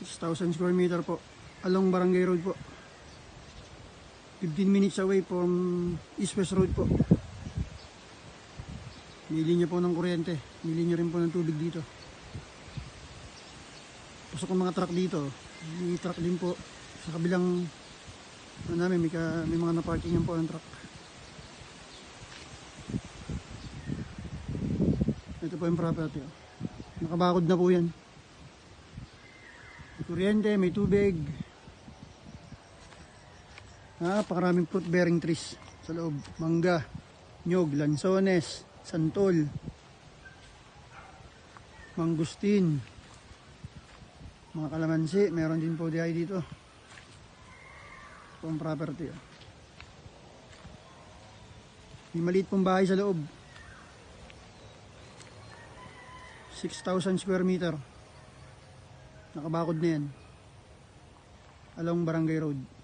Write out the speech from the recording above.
6,000 square meter po. Along Barangay Road po. 15 minutes away from East West Road po. May linya po ng kuryente. May linya rin po ng tubig dito. Pasok ang mga truck dito. May truck din po. Sa kabilang ano namin, may, ka, may mga naparkingan po ng truck. Ito po yung property. Nakabakod na po yan. Kuryente, may tubig. Napakaraming fruit bearing trees sa loob. Mangga, nyog, lansones, santol, mangustin, mga kalamansi. Meron din po di ay dito. Ito property. oh. May maliit pong bahay sa loob. 6,000 square meter. Nakabakod na yan. Along Barangay Road.